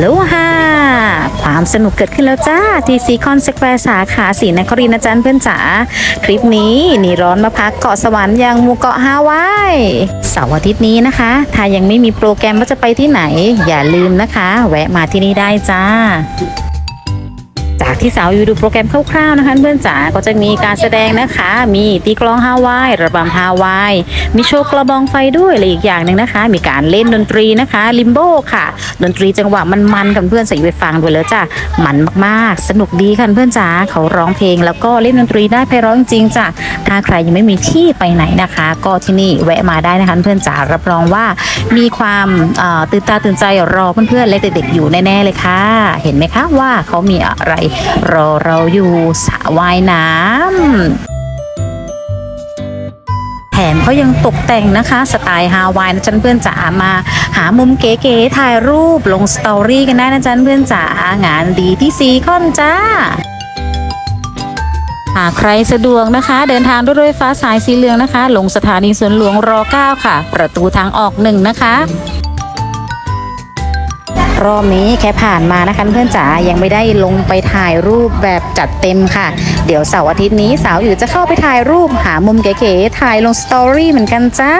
โลฮาความสนุกเกิดขึ้นแล้วจ้า ที่ซีคอนสแควร์สาขาสีนครินทร์นะจ๊ะเพื่อนจ๋าทริปนี้นี่ร้อนมาพักเกาะสวรรค์ยังหมู่เกาะฮาวายเสาร์อาทิตย์นี้นะคะ ถ้ายังไม่มีโปรแกรมว่าจะไปที่ไหน อย่าลืมนะคะ แวะมาที่นี่ได้จ้า ที่สาวอยู่ดูโปรแกรมคร่าวๆนะคะเพื่อนจ๋าก็จะมีการแสดงนะคะ มีตีกลองฮาวายระบำฮาวายมีโชว์กระบองไฟด้วยและอีกอย่างหนึ่งนะคะ มีการเล่นดนตรีนะคะลิมโบค่ะ ดนตรีจังหวะมันๆกับเพื่อนใส่ไปฟังด้วยแล้วจ้ะมันมากๆ สนุกดีค่ะเพื่อนจ๋าเขาร้องเพลง แล้วก็เล่นดนตรีได้ไพเราะจริงๆจ้ะถ้าใครยังไม่มีที่ไปไหนนะคะ ก็ที่นี่แวะมาได้นะคะเพื่อนจ๋ารับรองว่ามีความตื่นตาตื่นใจรอเพื่อนๆและเด็กๆอยู่แน่ๆเลยค่ะ เห็นไหมคะว่าเขามีอะไรรอเราอยู่สระว่ายน้ำแถมเขายังตกแต่งนะคะ สไตล์ฮาวายนะจันเพื่อนจ๋ามาหามุมเก๋ๆถ่ายรูปลงสตอรี่กันได้นะจันเพื่อนจ๋างานดีที่ซีคอนจ้าหากใครสะดวกนะคะ เดินทางด้วยรถไฟฟ้าสายสีเหลืองนะคะ ลงสถานีสวนหลวงร 9 ค่ะ ประตูทางออกหนึ่งนะคะ รอบนี้แค่ผ่านมานะคะเพื่อนจ๋ายังไม่ได้ลงไปถ่ายรูปแบบจัดเต็มค่ะ เดี๋ยวเสาร์อาทิตย์นี้สาวอยู่จะเข้าไปถ่ายรูปหามุมเก๋ๆถ่ายลงสตอรี่เหมือนกันจ้า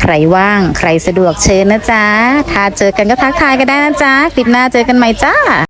ใครว่างใครสะดวกเชิญนะจ๊ะถ้าเจอกันก็ทักทายกันได้นะจ๊ะคลิปหน้าเจอกันใหม่จ้า